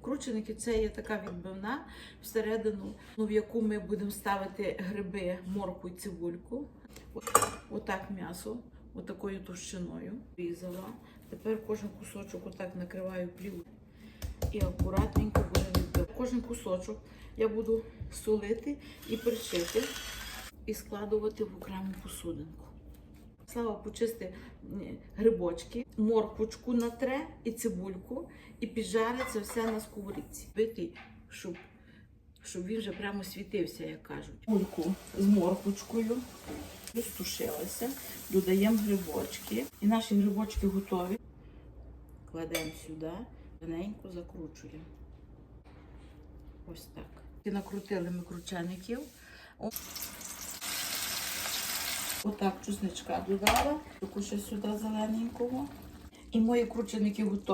Крученики це є така відбивна всередину, ну, в яку ми будемо ставити гриби, морку і цибульку. Отак м'ясо, отакою товщиною різала. Тепер кожен кусочок отак накриваю плівкою і акуратненько будемо відбивати. Кожен кусочок я буду солити і перчити і складувати в окрему посудинку. Слава почисти грибочки, морквочку натре і цибульку, і піджарить це все на сковорідці. Бити, щоб, щоб він вже прямо світився, як кажуть. Цибульку з морквочкою розтушилася, додаємо грибочки. І наші грибочки готові. Кладемо сюди, тоненько закручуємо. Ось так. І накрутили ми кручеників. Отак чесничка додала, таку ще сюди зелененького. І мої крученики готові.